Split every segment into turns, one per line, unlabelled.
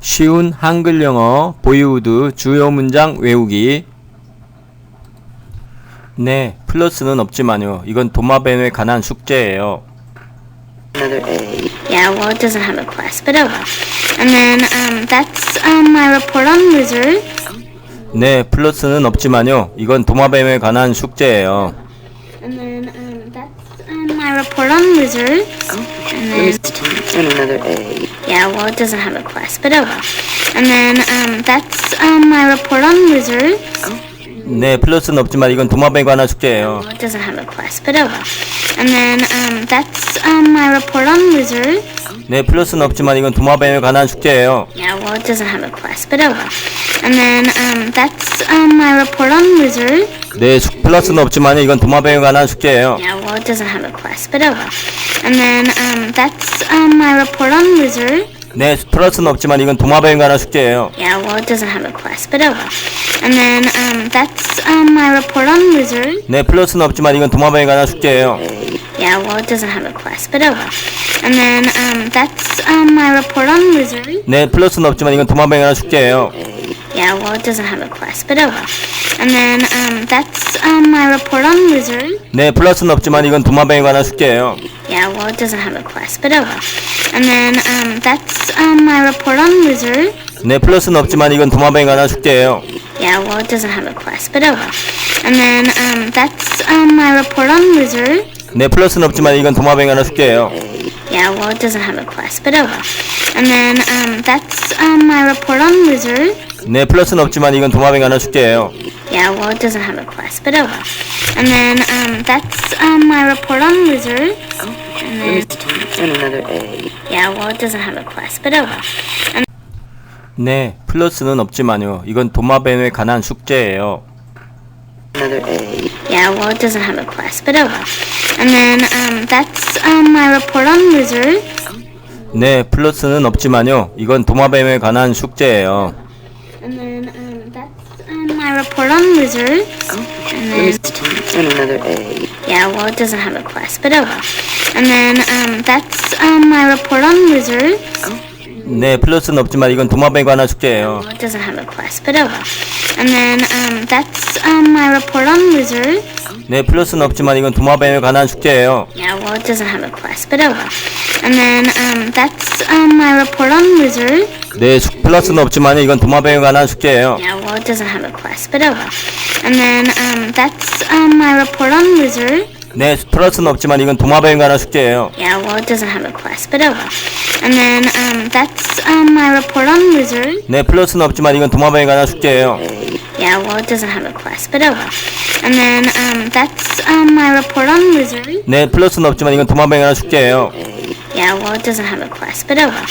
쉬운 한글 영어 보이우드 주요 문장 외우기 네, 플러스는 없지만요. 이건 도마뱀에 관한 숙제예요.
Another A.
Yeah, well, it doesn't have a class, but oh well. And then um, that's um, my report on lizards.
네, 플러스는 없지만요. 이건 도마뱀에 관한 숙제예요.
And then report on lizards. And then
And another A.
yeah, well, it doesn't have a class, but oh well. And then um, that's um, my report on lizards.
네, 플러스는 없지만 이건 도마뱀에 관한 숙제예요.
Well, it doesn't have a class, but oh well. And then um, that's um, my report on lizards.
네, 플러스는 없지만 이건 도마뱀에 관한 숙제예요.
Yeah, well, it doesn't have a class, but oh well. And then um, that's um, my report on lizards.
네, 수- 플러스는 없지만 이건 도마뱀에 관한 숙제예요.
Yeah, well, it doesn't have a class, but oh well. And then um, that's um, my report on lizards.
네, 플러스는 없지만 이건 도마뱀에 관한 숙제예요.
Yeah, well, it doesn't have a class, but oh well. And then um, that's um, my report on lizards.
네, 플러스는 없지만 이건 도마뱀에 관한 숙제예요.
Yeah, well, it doesn't have a class, but oh well. And then um, that's um, my report on lizards.
네, 플러스는 없지만 이건 도마뱀에 관한 숙제예요.
Yeah, well, it doesn't have a class, but oh well. And then um, that's um, my report on lizards.
네, 플러스는 없지만 이건 도마뱀에 관한 숙제예요.
Yeah, well, it doesn't have a class, but oh well. And then um, that's um, my report on lizards.
네, 플러스는 없지만 이건 도마뱀에 관한 숙제예요.
Yeah, well, it doesn't have a class, but oh well. And then um, that's um, my report on lizards.
네, 플러스는 없지만 이건 도마뱀에 관한 숙제예요.
Yeah, well, it doesn't have a class, but oh well. And then um, that's um, my report on Lizards.
네, 플러스는 없지만 이건 도마뱀에 관한 숙제예요.
Yeah, well, it doesn't have a class, but oh well. And then um, that's um, my report on lizards. And then
And another A.
yeah, well, it doesn't have a class, but oh well.
네, 플러스는 없지만요. 이건 도마뱀에 관한 숙제예요.
Another A.
Yeah, well, it doesn't have a class, but oh well. And then um, that's um, my report on lizards.
네, 플러스는 없지만요. 이건 도마뱀에 관한 숙제예요.
And then um, that's um, my report on lizards. And then
And another A.
yeah, well, it doesn't have a class, but oh well. And then um, that's um, my report on lizards.
네, 플러스는 없지만 이건 도마뱀에 관한 숙제예요.
Well, it doesn't have a class, but oh well. And then um, that's um, my report on lizards.
네, 플러스는 없지만 이건 도마뱀에 관한 숙제예요.
Yeah, well, it doesn't have a class, but oh well. And then um, that's um, my report on lizards.
네, 수- 플러스는 없지만 이건 도마뱀에 관한 숙제예요.
Yeah, well, it doesn't have a class, but oh well. And then um, that's um, my report on lizards.
네, 플러스는 없지만 이건 도마뱀에 관한 숙제예요.
Yeah, well, it doesn't have a class, but oh well. And then um, that's um, my report on lizards.
네, 플러스는 없지만 이건 도마뱀에 관한 숙제예요.
Yeah, well, it doesn't have a class, but oh well. And then um, that's um, my report on lizards.
네, 플러스는 없지만 이건 도마뱀에 관한 숙제예요.
Yeah, well, it doesn't have a class, but oh well.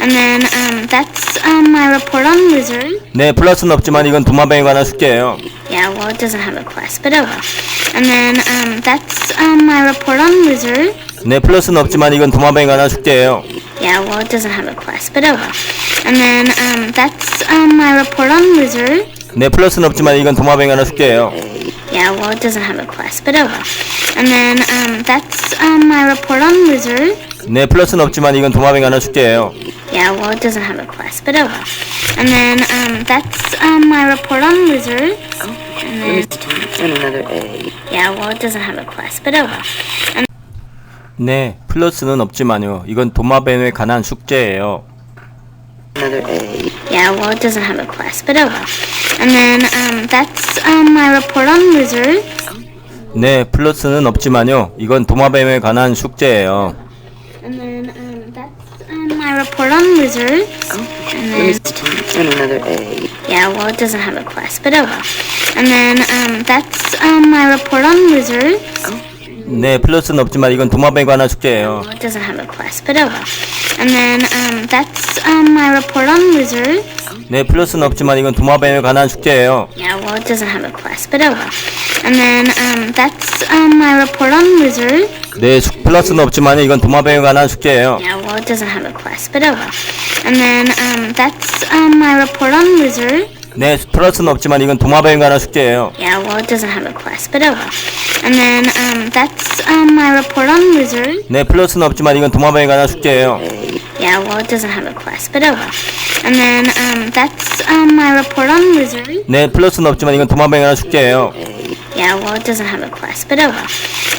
And then um, that's um, my report on lizards.
네, 플러스는 없지만 이건 도마뱀에 관한 숙제예요.
Yeah, well, it doesn't have a class, but oh well. And then um, that's um, my report on lizards.
네, 플러스는 없지만 이건 도마뱀에 관한 숙제예요.
Yeah, well, it doesn't have a class, but oh well. And then um, that's um, my report on lizards.
네, 플러스는 없지만 이건 도마뱀에 관한 숙제예요.
Yeah, well, it doesn't have a class, but oh well. And then um, that's um, my report on lizards.
네, 플러스는 없지만 이건 도마뱀에 관한 숙제예요.
Yeah, well, it doesn't have a class, but oh well. And then um, that's um, my report on lizards. And then
And another A.
yeah, well, it doesn't have a class, but oh well.
네, 플러스는 없지만요. 이건 도마뱀에 관한 숙제예요.
Another A.
Yeah, well, it doesn't have a class, but oh well. And then um, that's um, my report on lizards.
네, 플러스는 없지만요. 이건 도마뱀에 관한 숙제예요.
And then um, that's um, my report on lizards. And then
And another A.
yeah, well, it doesn't have a class, but oh well. And then um, that's um, my report on lizards.
네, 플러스는 없지만 이건 도마뱀에 관한 숙제예요.
Well, it doesn't have a class, but oh well. And then um, that's um, my report on lizards.
네, 플러스는 없지만 이건 도마뱀에 관한 숙제예요.
Yeah, well, it doesn't have a class, but oh well. And then um, that's um, my report on lizards.
네, 수- 플러스는 없지만 이건 도마뱀에 관한 숙제예요.
Yeah, well, it doesn't have a class, but oh well. And then um, that's um, my report on lizards.
네, 플러스는 없지만 이건 도마뱀에 관한 숙제예요.
Yeah, well, it doesn't have a class, but oh well. And then um, that's um, my report on lizards.
네, 플러스는 없지만 이건 도마뱀에 관한 숙제예요.
Yeah, well, it doesn't have a class, but oh well. And then um, that's um, my report on lizard.
네, 플러스는 없지만 이건 도마뱀에 관한 숙제예요.
Yeah, well, it doesn't have a class, but oh well.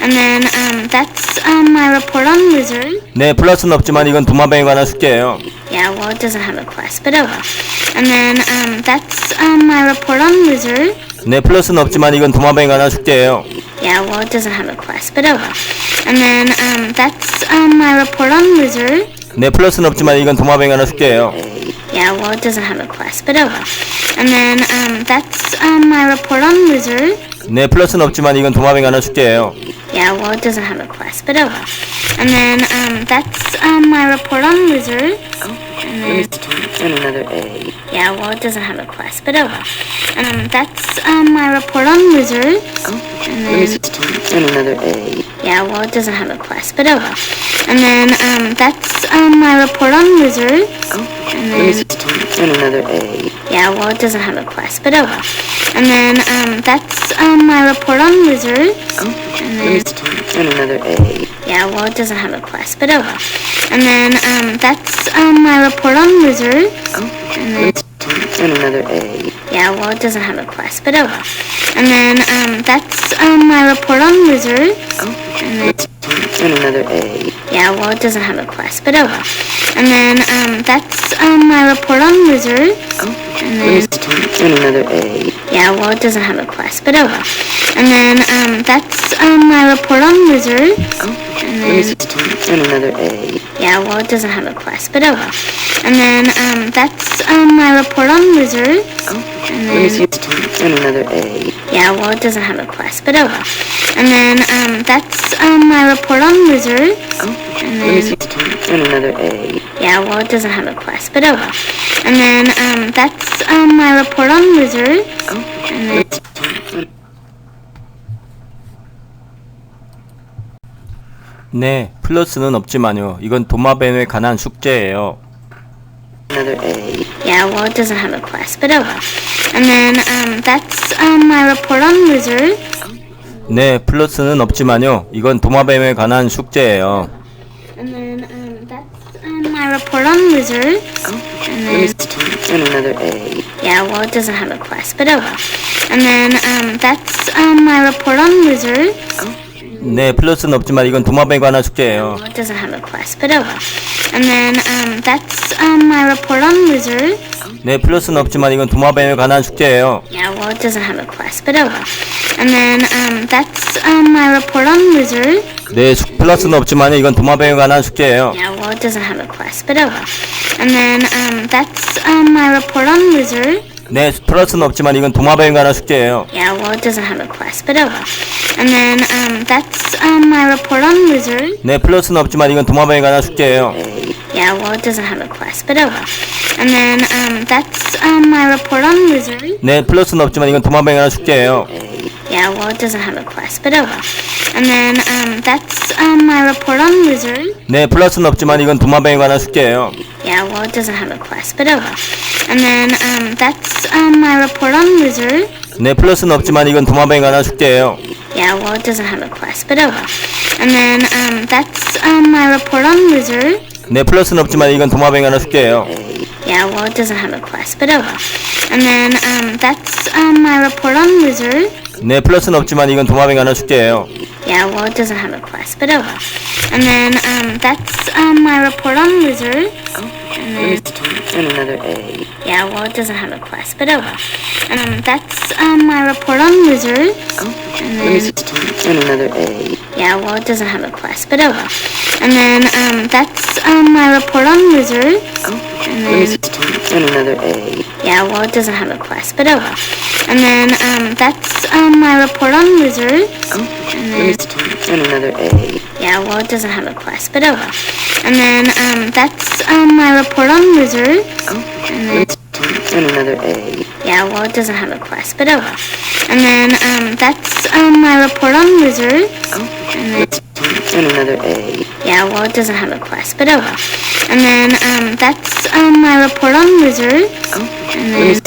And then um, that's um, my report on lizard.
네, 플러스는 없지만 이건 도마뱀에 관한 숙제예요.
Yeah, well, it doesn't have a class, but oh well. And then um, that's um, my report on lizard.
네, 플러스는 없지만 이건 도마뱀에 관한 숙제예요.
Yeah, well, it doesn't have a class, but oh well. And then um, that's um, my report on lizard.
네, 플러스는 없지만 이건 도마뱀에 관한 숙제예요.
Yeah, well, it doesn't have a class, but oh well. And then um, that's um, my report on lizard.
네, 플러스는 없지만 이건 도마뱀에 관한 숙제예요.
Yeah, well, it doesn't have a class, but oh well. And then um, that's um, my report on lizard. And then,
And another A.
yeah, well, it doesn't have a class, but oh well. And um, that's um, my report on lizard. And then,
And another A.
yeah, well, it doesn't have a class, but oh well. And then um, that's um, my report on lizard. And then,
And another A.
yeah, well, it doesn't have a class, but oh well. And then um, that's um, my report on lizard. And then,
And another A.
yeah, well, it doesn't have a class, but oh well. And then um, that's um, my report on lizard. And then,
And another A.
yeah, well, it doesn't have a class, but oh well. And then um, that's um, my report on lizard. And then,
And another A.
yeah, well, it doesn't have a class, but oh well. And then um, that's um, my report on lizard. And then,
And another A.
yeah, well, it doesn't have a class, but oh well. And then um, that's um, my report on lizard. And then,
And another A.
yeah, well, it doesn't have a class, but oh well. And then um, that's um, my report on lizard. And then,
And another A.
yeah, well, it doesn't have a class, but oh well. And then um, that's um, my report on lizard. And then,
And another A.
yeah, well, it doesn't have a class, but oh well. And then um, that's um, my report on lizard. And then,
네, 플러스는 없지만요. 이건 도마뱀에 관한 숙제예요.
Another A.
yeah, well, it doesn't have a class, but oh well. And then um, that's um, my report on lizard.
네, 플러스는 없지만요. 이건 도마뱀에 관한 숙제예요.
my report on lizard. And then,
And another A.
yeah, well, it doesn't have a class, but oh well. And then um, that's um, my report on lizard.
네, 플러스는 없지만 이건 도마뱀에 관한 숙제예요.
Well, it doesn't have a class, but oh well. And then um, that's um, my report on lizard.
네, 플러스는 없지만 이건 도마뱀에 관한 숙제예요.
Yeah, well, it doesn't have a class, but oh well. And then um, that's um, my report on lizard.
네, 숙- 플러스는 없지만 이건 도마뱀에 관한 숙제예요.
Yeah, well, it doesn't have a class, but oh well. And then um, that's um, my report on lizard.
네, 플러스는 없지만 이건 도마뱀에 관한 숙제예요.
Yeah, well, it doesn't have a class, but oh well. And then um, that's um, my report on lizard.
네, 플러스는 없지만 이건 도마뱀에 관한 숙제예요.
Yeah, well, it doesn't have a class, but oh well. And then um, that's um, my report on lizard.
네, 플러스는 없지만 이건 도마뱀에 관한 숙제예요.
Yeah, well, it doesn't have a class, but oh well. And then um, that's um, my report on lizard.
네, 플러스는 없지만 이건 도마뱀에 관한 숙제예요.
Yeah, well, it doesn't have a class, but oh well. And then um, that's um, my report on lizard.
네, 플러스는 없지만 이건 도마뱀에 관한 숙제예요.
Yeah, well, it doesn't have a class, but oh well. And then um, that's um, my report on lizard.
네, 플러스는 없지만 이건 도마뱀에 관한 숙제예요.
Yeah, well, it doesn't have a class, but oh well. And then um, that's um, my report on lizard.
네, 플러스는 없지만 이건 도마뱀에 관한 숙제예요.
Yeah, well, it doesn't have a class, but oh well. And then um, that's um, my report on lizard. And then,
And another A.
yeah, well, it doesn't have a class, but oh well. And um, that's um, my report on lizard. And then,
And another A.
yeah, well, it doesn't have a class, but oh well. And then um, that's um, my report on lizard. And then,
And another A.
yeah, well, it doesn't have a class, but oh well. And then um, that's um, my report on lizard. And then,
And another A.
yeah, well, it doesn't have a class, but oh well. And then um, that's um, my report on lizard. And then,
And another A.
yeah, well, it doesn't have a class, but oh well. And then um, that's um, my report on lizard. And then,
And another A.
yeah, well, it doesn't have a class, but oh well. And then um, that's um, my report on lizard. And then,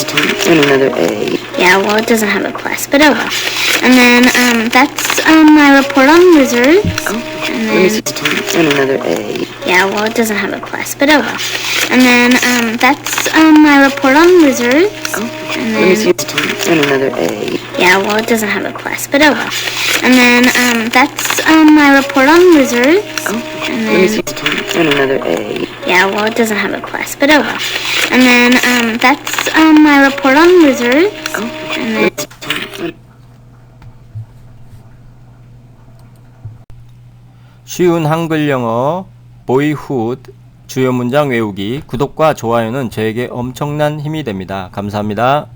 And another A.
yeah, well, it doesn't have a class, but oh well. And then um, that's um, my report on lizard. And then,
And another A.
Yeah, well, it doesn't have a class, but oh well. And then um, that's um, my report on lizards. And
Let me see.
then
And another A.
yeah, well, it doesn't have a class, but oh well. And then um, that's um, my report on lizards. And
Let me
then
see. And another A.
yeah, well, it doesn't have a class, but oh well. And then um, that's um, my report on lizards. And then
쉬운 한글 영어 보이훗 주요 문장 외우기 구독과 좋아요는 저에게 엄청난 힘이 됩니다. 감사합니다.